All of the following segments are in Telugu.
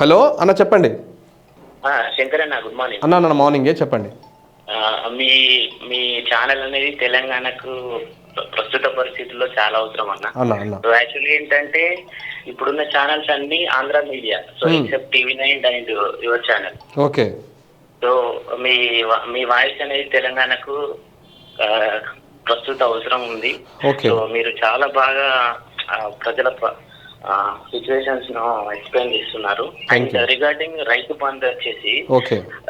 హలో అన్న చెప్పండి. శంకర్ అన్న గుడ్ మార్నింగ్ అన్న అన్న మార్నింగే చెప్పండి. మీ మీ ఛానల్ అనేది తెలంగాణకు ప్ర- ప్రస్తుత పరిస్థితుల్లో చాలా అవసరం అన్న. సో యాక్చువల్లీ ఏంటంటే ఇప్పుడున్న ఛానల్స్ అన్ని Andhra media so. Except TV nine and your channel okay. So మీ మీ వాయిస్ అనేది తెలంగాణకు ప్రస్తుత అవసరం ఉంది. సో మీరు చాలా బాగా ప్రజల సిచ్యువేషన్స్ను ఎక్స్ప్లెయిన్ చేస్తున్నారు. అండ్. రిగార్డింగ్ రైతు బంధు వచ్చేసి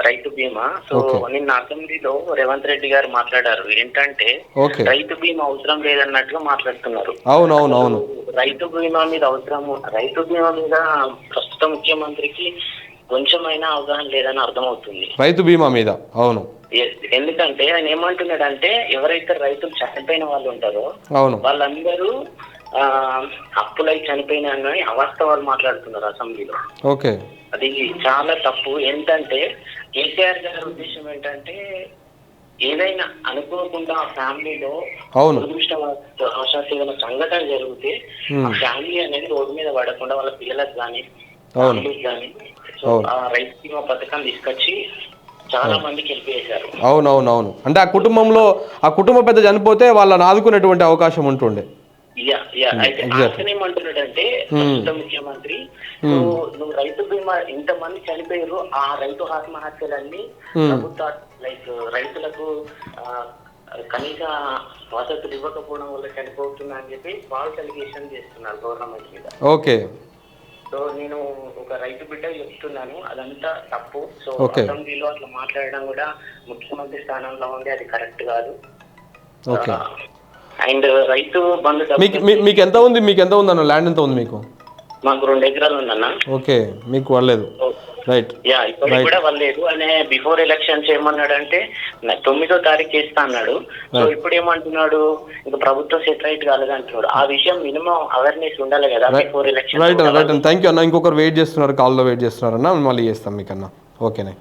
రైతు బీమా. సో. నిన్న అసెంబ్లీలో రేవంత్ రెడ్డి గారు మాట్లాడారు. ఏంటంటే రైతు బీమా అవసరం లేదన్నట్టుగా మాట్లాడుతున్నారు. అవును అవును అవును రైతు బీమా మీద అవసరం రైతు బీమా మీద ప్రస్తుత ముఖ్యమంత్రికి కొంచెమైనా అవగాహన లేదని అర్థమవుతుంది. రైతు బీమా మీద అవును. ఎందుకంటే ఆయన ఏమంటున్నాడంటే ఎవరైతే రైతులు చనిపోయిన వాళ్ళు ఉంటారో వాళ్ళందరూ అప్పులై చనిపోయినా అని అవాస్తవాలు మాట్లాడుతున్నారు అసెంబ్లీలో. ఓకే. అది చాలా తప్పు. ఏంటంటే కేసీఆర్ గారి ఉద్దేశం ఏంటంటే ఏదైనా అనుకోకుండా ఆ ఫ్యామిలీలో అవును. ఏదైనా సంఘటన జరిగితే ఆ. ఫ్యామిలీ అనేది రోడ్డు మీద పడకుండా వాళ్ళ పిల్లలకు కానీ. ఫ్యామిలీకి కానీ సో. ఆ రైతు బీమా పథకం తీసుకొచ్చి చాలా మందికి హెల్ప్ చేశారు. అవును అవును అవును అంటే ఆ కుటుంబంలో ఆ కుటుంబ పెద్ద చనిపోతే వాళ్ళని ఆదుకునేటువంటి అవకాశం ఉంటుండే. అయితే. అతను ఏమంటున్నాడంటే Hmm. ప్రస్తుత ముఖ్యమంత్రి నువ్వు నువ్వు రైతు బీమా ఇంతమంది చనిపోయారు ఆ రైతు ఆత్మహత్యలన్నీ Hmm. ప్రభుత్వ లైక్ రైతులకు కనీస వసతులు ఇవ్వకపోవడం వల్ల చనిపోతున్నా అని చెప్పి ఫాల్స్ అలిగేషన్ చేస్తున్నారు గవర్నమెంట్ మీద ఓకే సో నేను ఒక రైతు బిడ్డ చెప్తున్నాను అదంతా తప్పు సో. అసెంబ్లీలో అట్లా మాట్లాడడం కూడా ముఖ్యమంత్రి స్థానంలో ఉంది అది కరెక్ట్ కాదు ఓకే అండ్ రైతు బంధు మీకు మీ- మీకు ఎంత ఉంది? మీకు ఎంత ఉంది అన్న ల్యాండ్ ఎంత ఉంది మీకు? మాకు రెండు ఎకరాలు ఉందన్న. ఓకే మీకు పర్లేదు రైట్ యా ఇప్పటికి కూడా వాళ్ళలేదు అనే బిఫోర్ ఎలక్షన్స్ ఏమన్నాడంటే నా- తొమ్మిదో తారీఖు చేస్తా అన్నాడు. సో ఇప్పుడు ఏమంటున్నాడు? ఇంకా ప్రభుత్వం సెటిలైట్ కాలేదు అంటున్నాడు. ఆ విషయం మినిమం అవేర్నెస్ ఉండాలి కదా బిఫోర్ ఎలక్షన్ రైట్ అన్న రైట్ అన్న. థ్యాంక్ యూ అన్న. ఇంకొకరు వెయిట్ చేస్తున్నారు. కాల్లో వెయిట్ చేస్తున్నారు అన్న మళ్ళీ చేస్తాం మీకన్నా. ఓకేనే